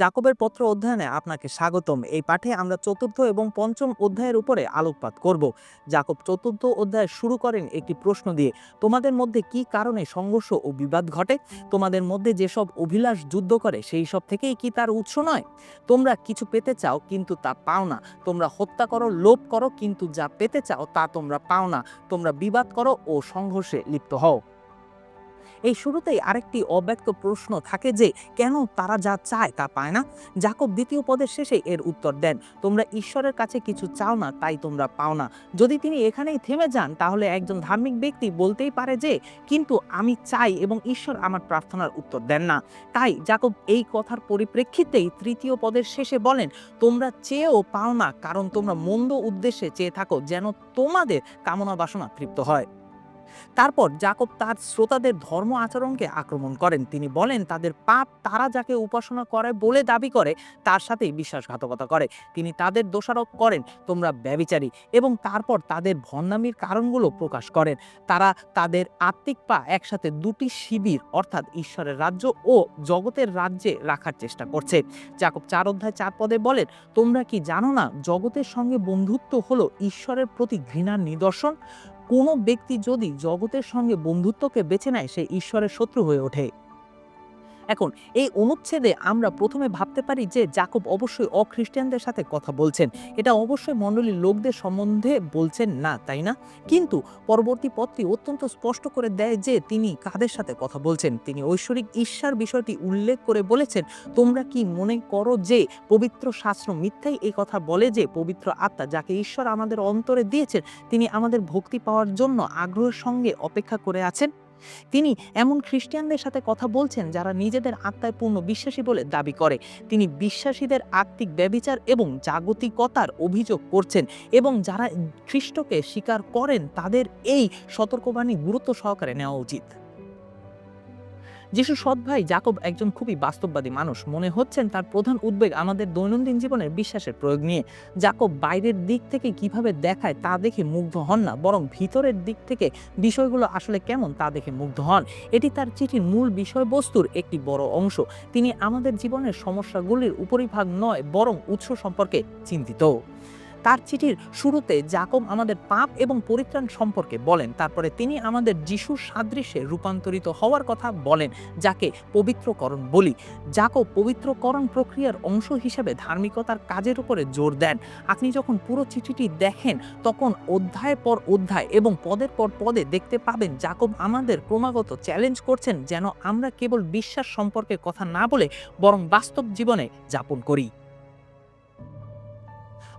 জাকবের পত্র অধ্যয়নে আপনাকে স্বাগতম। এই পাঠে আমরা চতুর্থ এবং পঞ্চম অধ্যায়ের উপরে আলোকপাত করব। জাকব চতুর্থ অধ্যায় শুরু করেন একটি প্রশ্ন দিয়ে, তোমাদের মধ্যে কি কারণে সংঘর্ষ ও বিবাদ ঘটে? তোমাদের মধ্যে যেসব অভিলাষ যুদ্ধ করে, সেই সব থেকেই কি তার উৎস নয়? তোমরা কিছু পেতে চাও, কিন্তু তা পাও না। তোমরা হত্যা করো, লোভ করো, কিন্তু যা পেতে চাও, তা তোমরা পাও না। তোমরা বিবাদ করো ও সংঘর্ষে লিপ্ত হও। এই শুরুতেই আরেকটি অব্যক্ত প্রশ্ন থাকে যে, কেন তারা যা চায় তা পায় না? জাকব দ্বিতীয় পদের শেষে এর উত্তর দেন, তোমরা ঈশ্বরের কাছে কিছু চাও না, তাই তোমরা পাও না। যদি তিনি এখানেই থেমে যান, তাহলে একজন ধার্মিক ব্যক্তি বলতেই পারে যে, কিন্তু আমি চাই এবং ঈশ্বর আমার প্রার্থনার উত্তর দেন না। তাই জাকব এই কথার পরিপ্রেক্ষিতেই তৃতীয় পদের শেষে বলেন, তোমরা চেয়েও পাও না, কারণ তোমরা মন্দ উদ্দেশ্যে চেয়ে থাকো, যেন তোমাদের কামনা বাসনা তৃপ্ত হয়। তারপর জাকব তার শ্রোতাদের ধর্ম আচরণকে আক্রমণ করেন। তিনি বলেন, তাদের পাপ তারা যাকে উপাসনা করে বলে দাবি করে, তার সাথেই বিশ্বাসঘাতকতা করে। তিনি তাদের দোষারোপ করেন, তোমরা ব্যবিচারী এবং তারপর তাদের ভণ্ডামির কারণগুলো প্রকাশ করেন। তারা তাদের আত্মিক পা একসাথে দুটি শিবির, অর্থাৎ ঈশ্বরের রাজ্য ও জগতের রাজ্যে রাখার চেষ্টা করছে। জাকব চার অধ্যায় চার পদে বলেন, তোমরা কি জানো না, জগতের সঙ্গে বন্ধুত্ব হলো ঈশ্বরের প্রতি ঘৃণার নিদর্শন? কোনো ব্যক্তি যদি জগতের সঙ্গে বন্ধুত্বকে বেছে নেয় সে ঈশ্বরের শত্রু হয়ে ওঠে। এখন এই অনুচ্ছেদে আমরা প্রথমে ভাবতে পারি যে জাকব অবশ্যই অখ্রিস্টানদের সাথে কথা বলছেন। এটা অবশ্যই মণ্ডলীর লোকদের সম্বন্ধে বলছেন না, তাই না? কিন্তু পরবর্তী পথটি অত্যন্ত স্পষ্ট করে দেয় যে তিনি কাদের সাথে কথা বলছেন। তিনি ঐশ্বরিক ঈশ্বর বিষয়টি উল্লেখ করে বলেছেন, তোমরা কি মনে করো যে পবিত্র শাস্ত্র মিথ্যাই এই কথা বলে যে পবিত্র আত্মা যাকে ঈশ্বর আমাদের অন্তরে দিয়েছেন, তিনি আমাদের ভক্তি পাওয়ার জন্য আগ্রহের সঙ্গে অপেক্ষা করে আছেন? তিনি এমন খ্রিস্টানদের সাথে কথা বলছেন যারা নিজেদের আত্মায় পূর্ণ বিশ্বাসী বলে দাবি করে। তিনি বিশ্বাসীদের আত্মিক ব্যবিচার এবং জাগতিকতার অভিযোগ করছেন এবং যারা খ্রিস্টকে স্বীকার করেন তাদের এই সতর্কবাণী গুরুত্ব সহকারে নেওয়া উচিত। যিশু সৎ ভাই জাকব একজন খুবই বাস্তববাদী মানুষ, মনে হচ্ছেন তার প্রধান উদ্বেগ আমাদের দৈনন্দিন জীবনের বিশ্বাসের প্রয়োগ নিয়ে। জাকব বাইরের দিক থেকে কীভাবে দেখায় তা দেখে মুগ্ধ হন না, বরং ভিতরের দিক থেকে বিষয়গুলো আসলে কেমন তা দেখে মুগ্ধ হন। এটি তার চিঠির মূল বিষয়বস্তুর একটি বড় অংশ। তিনি আমাদের জীবনের সমস্যাগুলির উপরিভাগ নয়, বরং উৎস সম্পর্কে চিন্তিত। তার চিঠির শুরুতে জাকব আমাদের পাপ এবং পরিত্রাণ সম্পর্কে বলেন। তারপরে তিনি আমাদের যিশুর সাদৃশ্যে রূপান্তরিত হওয়ার কথা বলেন, যাকে পবিত্রকরণ বলি। জাকব পবিত্রকরণ প্রক্রিয়ার অংশ হিসেবে ধার্মিকতার কাজের উপরে জোর দেন। আপনি যখন পুরো চিঠিটি দেখেন, তখন অধ্যায় পর অধ্যায় এবং পদের পর পদে দেখতে পাবেন জাকব আমাদের ক্রমাগত চ্যালেঞ্জ করছেন যেন আমরা কেবল বিশ্বাস সম্পর্কে কথা না বলে বরং বাস্তব জীবনে যাপন করি।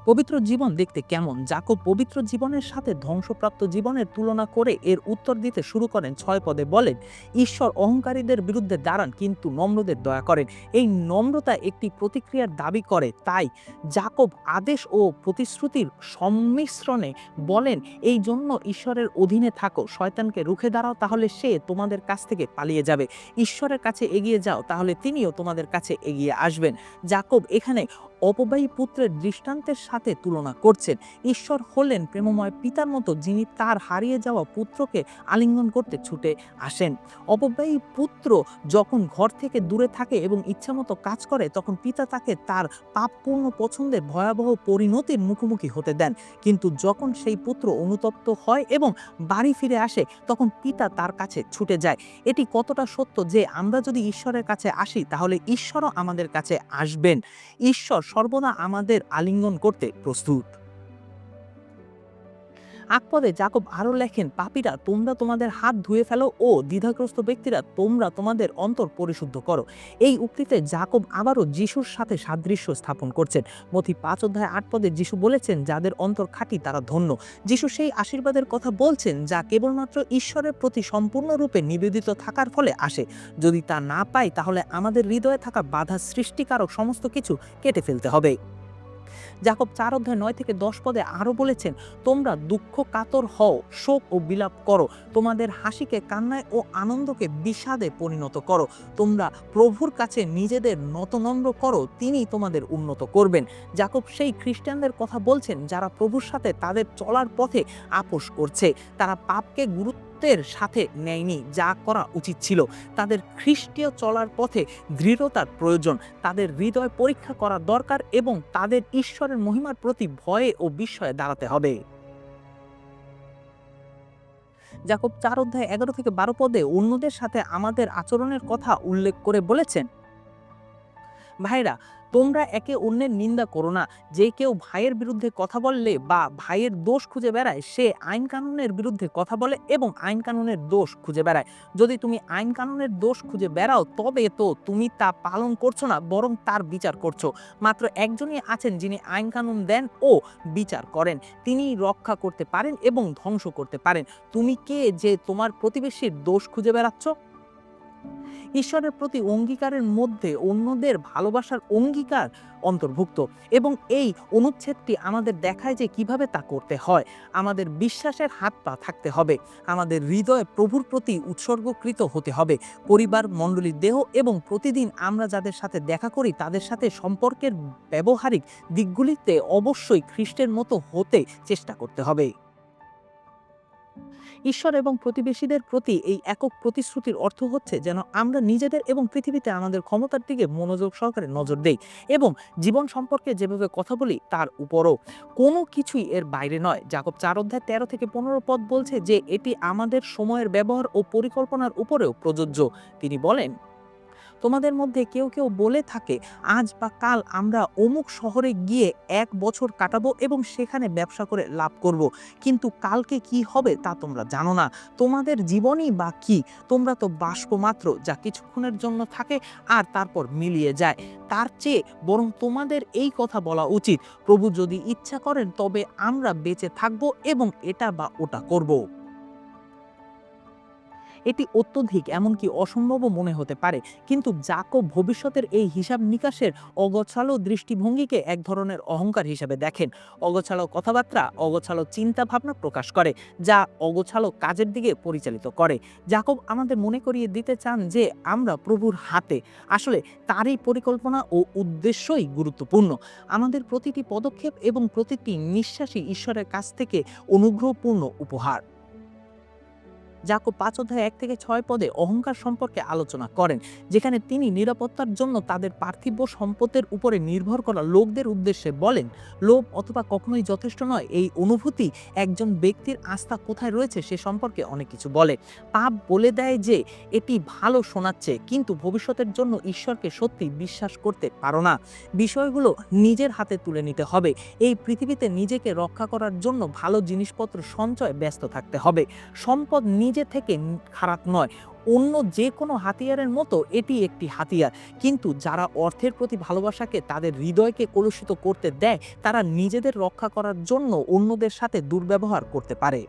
পবিত্র জীবন দেখতে কেমন? জাকব পবিত্র জীবনের সাথে ধ্বংসপ্রাপ্ত জীবনের তুলনা করে এর উত্তর দিতে শুরু করেন ছয় পদে বলেন, ঈশ্বর অহংকারীদের বিরুদ্ধে দাঁড়ান, কিন্তু নম্রদের দয়া করেন। এই নম্রতা একটি প্রতিক্রিয়ার দাবি করে। তাই জাকব আদেশ ও প্রতিশ্রুতির সম্মিশ্রণে বলেন, এই জন্য ঈশ্বরের অধীনে থাকো। শয়তানকে রুখে দাঁড়াও, তাহলে সে তোমাদের কাছ থেকে পালিয়ে যাবে। ঈশ্বরের কাছে এগিয়ে যাও, তাহলে তিনিও তোমাদের কাছে এগিয়ে আসবেন। জাকব এখানে অপবায়ী পুত্রের দৃষ্টান্তের সাথে তুলনা করছেন। ঈশ্বর হলেন প্রেমময় পিতার মতো যিনি তার হারিয়ে যাওয়া পুত্রকে আলিঙ্গন করতে ছুটে আসেন। অপব্যয়ী পুত্র যখন ঘর থেকে দূরে থাকে এবং ইচ্ছামতো কাজ করে, তখন পিতা তাকে তার পাপপূর্ণ পছন্দের ভয়াবহ পরিণতির মুখোমুখি হতে দেন। কিন্তু যখন সেই পুত্র অনুতপ্ত হয় এবং বাড়ি ফিরে আসে, তখন পিতা তার কাছে ছুটে যায়। এটি কতটা সত্য যে আমরা যদি ঈশ্বরের কাছে আসি, তাহলে ঈশ্বরও আমাদের কাছে আসবেন। ঈশ্বর সর্বদা আমাদের আলিঙ্গন করতে প্রস্তুত। আকপদে জাকব আরও লেখেন, পাপীরা, তোমরা তোমাদের হাত ধুয়ে ফেলো ও দ্বিধাগ্রস্ত ব্যক্তিরা, তোমরা তোমাদের অন্তর পরিশুদ্ধ করো। এই উক্তিতে জাকব আবারও যিশুর সাথে সাদৃশ্য স্থাপন করছেন। মথি পাঁচ অধ্যায় আট পদে যিশু বলেছেন, যাদের অন্তর খাঁটি, তারা ধন্য। যিশু সেই আশীর্বাদের কথা বলছেন, যা কেবলমাত্র ঈশ্বরের প্রতি সম্পূর্ণরূপে নিবেদিত থাকার ফলে আসে। যদি তা না পাই তাহলে আমাদের হৃদয়ে থাকা বাধা, সৃষ্টিকারক সমস্ত কিছু কেটে ফেলতে হবে। জাকব চার অধ্যায় নয় থেকে দশ পদে আরও বলেছেন, তোমরা দুঃখ কাতর হও, শোক ও বিলাপ করো, তোমাদের হাসিকে, কান্নায় ও আনন্দকে বিষাদে পরিণত করো, তোমরা প্রভুর কাছে নিজেদের নতনম্র করো তিনি তোমাদের উন্নত করবেন। জাকব সেই খ্রিস্টানদের কথা বলছেন যারা প্রভুর সাথে তাদের চলার পথে আপোষ করছে, তারা পাপকে গুরুত্ব সত্যের সাথে নেয়নি, যা করা উচিত ছিল। তাদের খ্রিস্টীয় চলার পথে দৃঢ়তার প্রয়োজন, তাদের হৃদয় পরীক্ষা করা দরকার এবং তাদের ঈশ্বরের মহিমার প্রতি ভয়ে ও বিস্ময়ে দাঁড়াতে হবে। যাকব চার অধ্যায় এগারো থেকে বারো পদে অন্যদের সাথে আমাদের আচরণের কথা উল্লেখ করে বলেছেন। ভাইরা তোমরা একে অন্যের নিন্দা করো না। যে কেউ ভাইয়ের বিরুদ্ধে কথা বললে বা ভাইয়ের দোষ খুঁজে বেড়ায়, সে আইন কানুনের বিরুদ্ধে কথা বলে এবং আইন কানুনের দোষ খুঁজে বেড়ায়। যদি তুমি আইন কানুনের দোষ খুঁজে বেড়াও, তবে তো তুমি তা পালন করছ না, বরং তার বিচার করছ। মাত্র একজনই আছেন যিনি আইন কানুন দেন ও বিচার করেন। তিনি রক্ষা করতে পারেন এবং ধ্বংস করতে পারেন। তুমি কে যে তোমার প্রতিবেশীর দোষ খুঁজে বেড়াচ্ছ? ঈশ্বরের প্রতি অঙ্গীকারের মধ্যে অন্যদের ভালোবাসার অঙ্গীকার অন্তর্ভুক্ত এবং এই অনুচ্ছেদটি আমাদের দেখায় যে কীভাবে তা করতে হয়। আমাদের বিশ্বাসের হাত পা থাকতে হবে। আমাদের হৃদয়ে প্রভুর প্রতি উৎসর্গকৃত হতে হবে। পরিবার, মণ্ডলীর দেহ এবং প্রতিদিন আমরা যাদের সাথে দেখা করি, তাদের সাথে সম্পর্কের ব্যবহারিক দিকগুলিতে অবশ্যই খ্রিস্টের মতো হতে চেষ্টা করতে হবে। ঈশ্বর এবং প্রতিবেশীদের প্রতি এই একক প্রতিশ্রুতির অর্থ হচ্ছে যেন আমরা নিজেদের এবং পৃথিবীতে আমাদের ক্ষমতার দিকে মনোযোগ সহকারে নজর দেই এবং জীবন সম্পর্কে যেভাবে কথা বলি তার উপরও। কোনো কিছুই এর বাইরে নয়। জাকব চার অধ্যায় তেরো থেকে পনেরো পদ বলছে যে, এটি আমাদের সময়ের ব্যবহার ও পরিকল্পনার উপরেও প্রযোজ্য। তিনি বলেন তোমাদের মধ্যে কেউ কেউ বলে থাকে, আজ বা কাল আমরা অমুক শহরে গিয়ে এক বছর কাটাবো এবং সেখানে ব্যবসা করে লাভ করব। কিন্তু কালকে কি হবে তা তোমরা জানো না। তোমাদের জীবনই বা কি? তোমরা তো বাষ্প মাত্র যা কিছুক্ষণের জন্য থাকে আর তারপর মিলিয়ে যায়। তার চেয়ে বরং তোমাদের এই কথা বলা উচিত। প্রভু যদি ইচ্ছা করেন তবে আমরা বেঁচে থাকব এবং এটা বা ওটা করব। এটি অত্যধিক, এমনকি অসম্ভবও মনে হতে পারে। কিন্তু জাকব ভবিষ্যতের এই হিসাব নিকাশের অগোছালো দৃষ্টিভঙ্গিকে এক ধরনের অহংকার হিসাবে দেখেন। অগোছালো কথাবার্তা অগোছালো চিন্তা ভাবনা প্রকাশ করে, যা অগোছালো কাজের দিকে পরিচালিত করে। জাকব আমাদের মনে করিয়ে দিতে চান যে, আমরা প্রভুর হাতে। আসলে তারই পরিকল্পনা ও উদ্দেশ্যই গুরুত্বপূর্ণ। আমাদের প্রতিটি পদক্ষেপ এবং প্রতিটি নিঃশ্বাসই ঈশ্বরের কাছ থেকে অনুগ্রহপূর্ণ উপহার। জাকব পাঁচ অধ্যায় এক থেকে ছয় পদে অহংকার সম্পর্কে আলোচনা করেন, যেখানে তিনি নিরাপত্তার জন্য তাদের পার্থিব সম্পদের উপরে নির্ভর করা লোকদের উদ্দেশ্যে বলেন, লোভ অথবা কখনোই যথেষ্ট নয়, এই অনুভূতি একজন ব্যক্তির আস্থা কোথায় রয়েছে সে সম্পর্কে অনেক কিছু বলে। পাপ বলে দেয় যে, এটি ভালো শোনাচ্ছে, কিন্তু ভবিষ্যতের জন্য ঈশ্বরকে সত্যি বিশ্বাস করতে পারো না। বিষয়গুলো নিজের হাতে তুলে নিতে হবে। এই পৃথিবীতে নিজেকে রক্ষা করার জন্য ভালো জিনিসপত্র সঞ্চয় ব্যস্ত থাকতে হবে। সম্পদ নিজে থেকে খারাপ নয়। অন্য যে কোনো হাতিয়ারের মতো এটি একটি হাতিয়ার। কিন্তু যারা অর্থের প্রতি ভালোবাসাকে তাদের হৃদয়কে কলুষিত করতে দেয়, তারা নিজেদের রক্ষা করার জন্য অন্যদের সাথে দুর্ব্যবহার করতে পারে।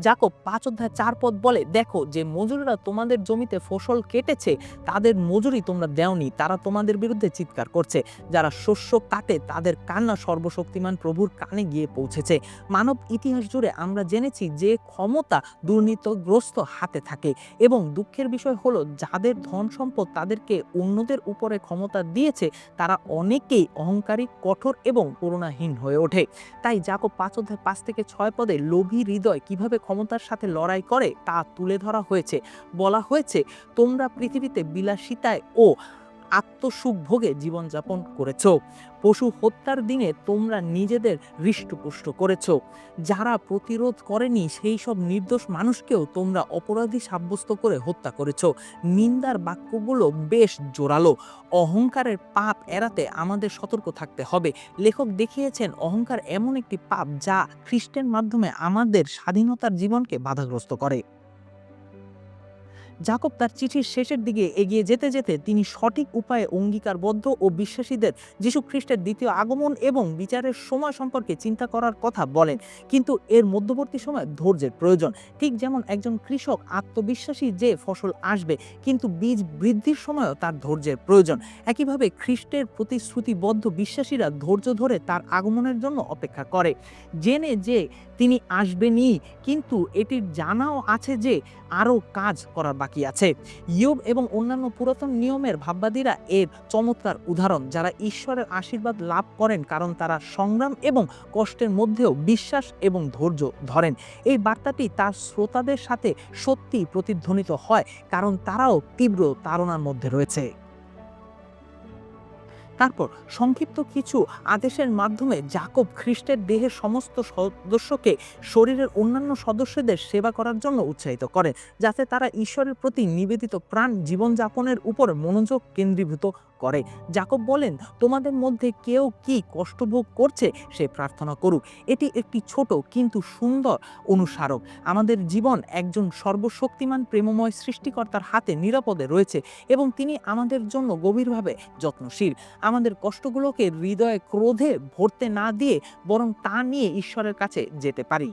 জাকব পাঁচ অধ্যায় চার পদ বলে, দেখো, যে মজুররা তোমাদের জমিতে ফসল কেটেছে, তাদের মজুরি তোমরা দেওনি, তারা তোমাদের বিরুদ্ধে চিৎকার করছে। যারা শস্য কাটে, তাদের কান্না সর্বশক্তিমান প্রভুর কানে গিয়ে পৌঁছেছে। মানব ইতিহাস জুড়ে আমরা জেনেছি যে ক্ষমতা দুর্নীতিগ্রস্ত হাতে থাকে এবং দুঃখের বিষয় হলো, যাদের ধন সম্পদ তাদেরকে অন্যদের উপরে ক্ষমতা দিয়েছে, তারা অনেকেই অহংকারী, কঠোর এবং করুণাহীন হয়ে ওঠে। তাই জাকব পাঁচ অধ্যায় পাঁচ থেকে ছয় পদে লোভী হৃদয় কীভাবে ক্ষমতার সাথে লড়াই করে তা তুলে ধরা হয়েছে। বলা হয়েছে তোমরা পৃথিবীতে বিলাসিতায় ও আত্মসুখ ভোগে জীবনযাপন করেছ। পশু হত্যার দিনে তোমরা নিজেদের হৃষ্টপুষ্ট করেছ। যারা প্রতিরোধ করেনি, সেই সব নির্দোষ মানুষকেও তোমরা অপরাধী সাব্যস্ত করে হত্যা করেছ। নিন্দার বাক্যগুলো বেশ জোরালো। অহংকারের পাপ এড়াতে আমাদের সতর্ক থাকতে হবে। লেখক দেখিয়েছেন, অহংকার এমন একটি পাপ যা খ্রিস্টের মাধ্যমে আমাদের স্বাধীনতার জীবনকে বাধাগ্রস্ত করে। জাকব তার চিঠির শেষের দিকে এগিয়ে যেতে যেতে তিনি সঠিক উপায়ে অঙ্গীকারবদ্ধ ও বিশ্বাসীদের যীশু খ্রিস্টের দ্বিতীয় আগমন এবং বিচারের সময় সম্পর্কে চিন্তা করার কথা বলেন। কিন্তু এর মধ্যবর্তী সময় ধৈর্যের প্রয়োজন। ঠিক যেমন একজন কৃষক আত্মবিশ্বাসী যে ফসল আসবে, কিন্তু বীজ বৃদ্ধির সময়ও তার ধৈর্যের প্রয়োজন। একইভাবে খ্রিস্টের প্রতিশ্রুতিবদ্ধ বিশ্বাসীরা ধৈর্য ধরে তার আগমনের জন্য অপেক্ষা করে। জেনে যে তিনি আসবেনই, কিন্তু এটির জানাও আছে যে আরও কাজ করার বাকি আছে। ইয়োব এবং অন্যান্য পুরাতন নিয়মের ভাববাদীরা এর চমৎকার উদাহরণ, যারা ঈশ্বরের আশীর্বাদ লাভ করেন কারণ তারা সংগ্রাম এবং কষ্টের মধ্যেও বিশ্বাস এবং ধৈর্য ধরেন। এই বার্তাটি তার শ্রোতাদের সাথে সত্যি প্রতিধ্বনিত হয়, কারণ তারাও তীব্র তারণার মধ্যে রয়েছে। তারপর সংক্ষিপ্ত কিছু আদেশের মাধ্যমে জাকব খ্রিস্টের দেহের সমস্ত সদস্যকে শরীরের অন্যান্য সদস্যদের সেবা করার জন্য উৎসাহিত করে যাতে তারা ঈশ্বরের প্রতি নিবেদিত প্রাণ জীবনযাপনের উপর মনোযোগ কেন্দ্রীভূত করে। জাকব বলেন, তোমাদের মধ্যে কেউ কি কষ্টভোগ করছে সে প্রার্থনা করুক। এটি একটি ছোট কিন্তু সুন্দর অনুসারক। আমাদের জীবন একজন সর্বশক্তিমান প্রেমময় সৃষ্টিকর্তার হাতে নিরাপদে রয়েছে এবং তিনি আমাদের জন্য গভীরভাবে যত্নশীল। আমাদের কষ্টগুলোকে হৃদয়ে ক্রোধে ভরতে না দিয়ে বরং তা নিয়ে ঈশ্বরের কাছে যেতে পারি।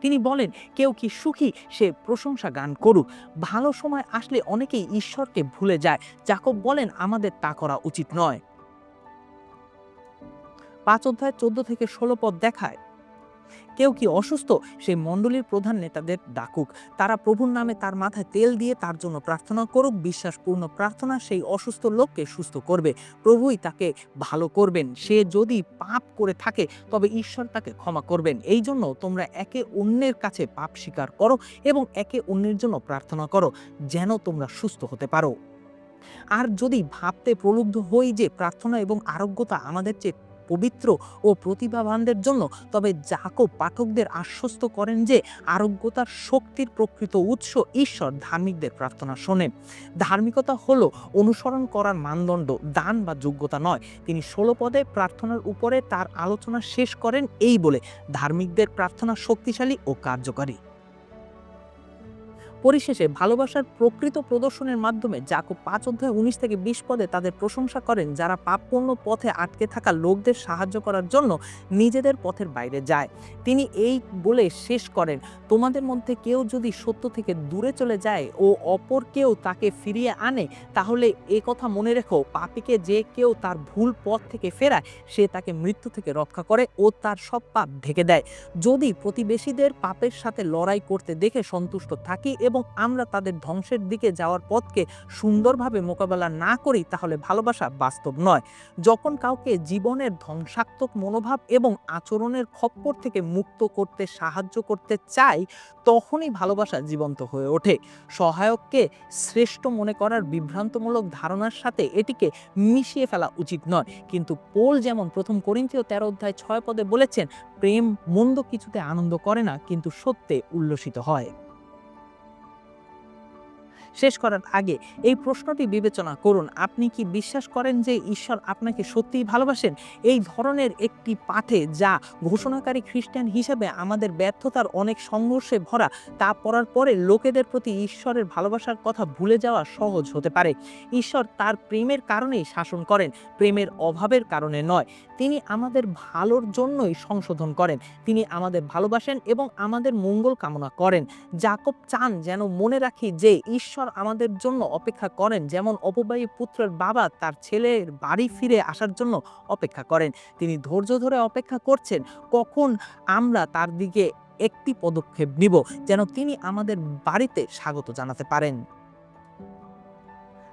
তিনি বলেন, কেউ কি সুখী, সে প্রশংসা গান করুক। ভালো সময় আসলে অনেকেই ঈশ্বরকে ভুলে যায় জাকব বলেন, আমাদের তা করা উচিত নয় পাঁচ অধ্যায় চোদ্দ থেকে ষোলো পদ দেখায় কেউ কি অসুস্থ? সেই মণ্ডলীর প্রধান নেতাদের ডাকুক। তারা প্রভুর নামে তার মাথায় তেল দিয়ে তার জন্য প্রার্থনা করুক, বিশ্বাসপূর্ণ প্রার্থনা সেই অসুস্থ লোককে সুস্থ করবে। প্রভুই তাকে ভালো করবেন। সে যদি পাপ করে থাকে, তবে ঈশ্বর তাকে ক্ষমা করবেন। এই জন্য তোমরা একে অন্যের কাছে পাপ স্বীকার করো এবং একে অন্যের জন্য প্রার্থনা করো, যেন তোমরা সুস্থ হতে পারো। আর যদি ভাবতে প্রলুব্ধ হই যে প্রার্থনা এবং আরোগ্যতা আমাদের চেয়ে পবিত্র ও প্রতিভাবানদের জন্য, তবে জাকব পাঠকদের আশ্বস্ত করেন যে আরোগ্যতার শক্তির প্রকৃত উৎস ঈশ্বর ধার্মিকদের প্রার্থনা শোনেন। ধার্মিকতা হলো অনুসরণ করার মানদণ্ড, দান বা যোগ্যতা নয়। তিনি ষোলো পদে প্রার্থনার উপরে তার আলোচনা শেষ করেন এই বলে, ধার্মিকদের প্রার্থনা শক্তিশালী ও কার্যকারী। পরিশেষে ভালোবাসার প্রকৃত প্রদর্শনের মাধ্যমে জাকব পাঁচ অধ্যায় উনিশ থেকে বিশ পদে তাদের প্রশংসা করেন যারা পাপপূর্ণ পথে আটকে থাকা লোকদের সাহায্য করার জন্য নিজেদের পথের বাইরে যায়। তিনি এই বলে শেষ করেন, তোমাদের মধ্যে কেউ যদি সত্য থেকে দূরে চলে যায় ও অপর কেউ তাকে ফিরিয়ে আনে, তাহলে এ কথা মনে রেখো, পাপিকে যে কেউ তার ভুল পথ থেকে ফেরায়, সে তাকে মৃত্যু থেকে রক্ষা করে ও তার সব পাপ ঢেকে দেয়। যদি প্রতিবেশীদের পাপের সাথে লড়াই করতে দেখে সন্তুষ্ট থাকি এবং আমরা তাদের ধ্বংসের দিকে যাওয়ার পথকে সুন্দরভাবে মোকাবেলা না করি, তাহলে ভালোবাসা বাস্তব নয়। যখন কাউকে জীবনের ধ্বংসাত্মক মনোভাব এবং আচরণের খপ্পর থেকে মুক্ত করতে সাহায্য করতে চাই, তখনই ভালোবাসা জীবন্ত হয়ে ওঠে। সহায়ককে শ্রেষ্ঠ মনে করার বিভ্রান্তমূলক ধারণার সাথে এটিকে মিশিয়ে ফেলা উচিত নয়। কিন্তু পোল যেমন প্রথম করিন্থীয় তেরো অধ্যায় ছয় পদে বলেছেন, প্রেম মন্দ কিছুতে আনন্দ করে না, কিন্তু সত্যে উল্লসিত হয়। শেষ করার আগে এই প্রশ্নটি বিবেচনা করুন। আপনি কি বিশ্বাস করেন যে ঈশ্বর আপনাকে সত্যিই ভালোবাসেন? এই ধরনের একটি পাঠে যা ঘোষণাকারী খ্রিস্টান হিসেবে আমাদের ব্যর্থতার অনেক সংঘর্ষে ভরা, তা পড়ার পরে লোকেদের প্রতি ঈশ্বরের ভালোবাসার কথা ভুলে যাওয়া সহজ হতে পারে। ঈশ্বর তার প্রেমের কারণেই শাসন করেন, প্রেমের অভাবের কারণে নয়। তিনি আমাদের ভালোর জন্যই সংশোধন করেন। তিনি আমাদের ভালোবাসেন এবং আমাদের মঙ্গল কামনা করেন। জাকব চান যেন মনে রাখি যে ঈশ্বর আমাদের জন্য অপেক্ষা করেন। যেমন অপবাহী পুত্রের বাবা তার ছেলের বাড়ি ফিরে আসার জন্য অপেক্ষা করেন। তিনি ধৈর্য ধরে অপেক্ষা করছেন, কখন আমরা তার দিকে একটি পদক্ষেপ নিব যেন তিনি আমাদের বাড়িতে স্বাগত জানাতে পারেন।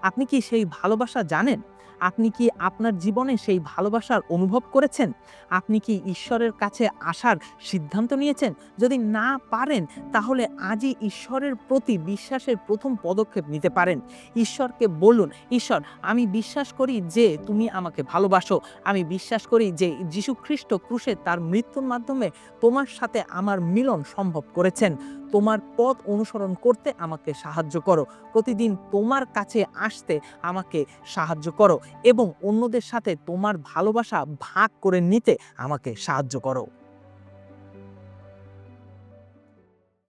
আপনি কি সেই ভালোবাসা জানেন? আপনি কি আপনার জীবনে সেই ভালোবাসার অনুভব করেছেন? আপনি কি ঈশ্বরের কাছে আসার সিদ্ধান্ত নিয়েছেন? যদি না পারেন, তাহলে আজই ঈশ্বরের প্রতি বিশ্বাসের প্রথম পদক্ষেপ নিতে পারেন। ঈশ্বরকে বলুন, ঈশ্বর, আমি বিশ্বাস করি যে তুমি আমাকে ভালোবাসো। আমি বিশ্বাস করি যে যীশু খ্রিস্ট ক্রুশে তার মৃত্যুর মাধ্যমে তোমার সাথে আমার মিলন সম্ভব করেছেন। তোমার পথ অনুসরণ করতে আমাকে সাহায্য করো। প্রতিদিন তোমার কাছে আসতে আমাকে সাহায্য করো এবং অন্যদের সাথে তোমার ভালোবাসা ভাগ করে নিতে আমাকে সাহায্য করো।